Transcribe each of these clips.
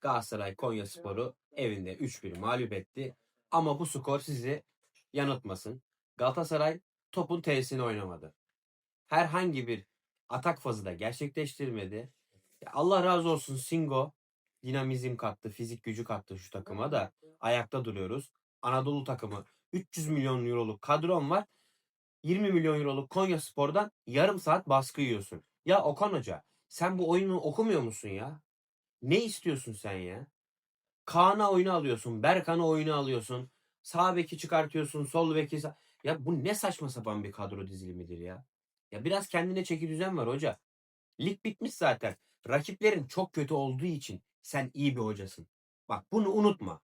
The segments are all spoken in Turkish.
Galatasaray Konyaspor'u evinde 3-1 mağlup etti. Ama bu skor sizi yanıltmasın. Galatasaray topun T'sini oynamadı. Herhangi bir atak fazı da gerçekleştirmedi. Allah razı olsun Singo dinamizm kattı, fizik gücü kattı şu takıma da ayakta duruyoruz. Anadolu takımı 300 milyon euroluk kadron var. 20 milyon euroluk Konya Spor'dan yarım saat baskı yiyorsun. Ya Okan Hoca sen bu oyunu okumuyor musun ya? Ne istiyorsun sen ya? Kaan'a oyunu alıyorsun. Berkan'a oyunu alıyorsun. Sağ beki çıkartıyorsun. Sol beki Ya bu ne saçma sapan bir kadro dizilimidir ya. Ya biraz kendine çeki düzen var hoca. Lig bitmiş zaten. Rakiplerin çok kötü olduğu için sen iyi bir hocasın. Bak bunu unutma.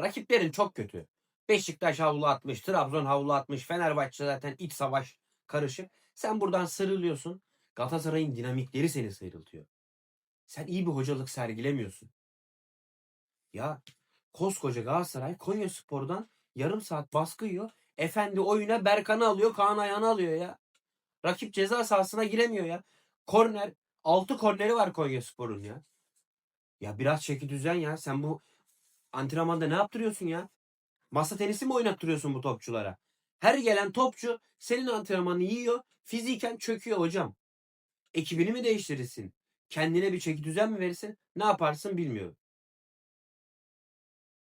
Rakiplerin çok kötü. Beşiktaş havlu atmış, Trabzon havlu atmış, Fenerbahçe zaten iç savaş karışık. Sen buradan sıyrılıyorsun. Galatasaray'ın dinamikleri seni sıyrıltıyor. Sen iyi bir hocalık sergilemiyorsun. Ya koskoca Galatasaray Konya Spor'dan yarım saat baskı yiyor. Efendi oyuna Berkan'ı alıyor, Kaan Ayhan'ı alıyor ya. Rakip ceza sahasına giremiyor ya. Korner, 6 korneri var Konya Spor'un ya. Ya biraz çeki düzen ya. Sen bu antrenmanda ne yaptırıyorsun ya? Masa tenisi mi oynattırıyorsun bu topçulara? Her gelen topçu senin antrenmanı yiyor, fiziken çöküyor hocam. Ekibini mi değiştirirsin? Kendine bir çeki düzen mi verirsin? Ne yaparsın bilmiyorum.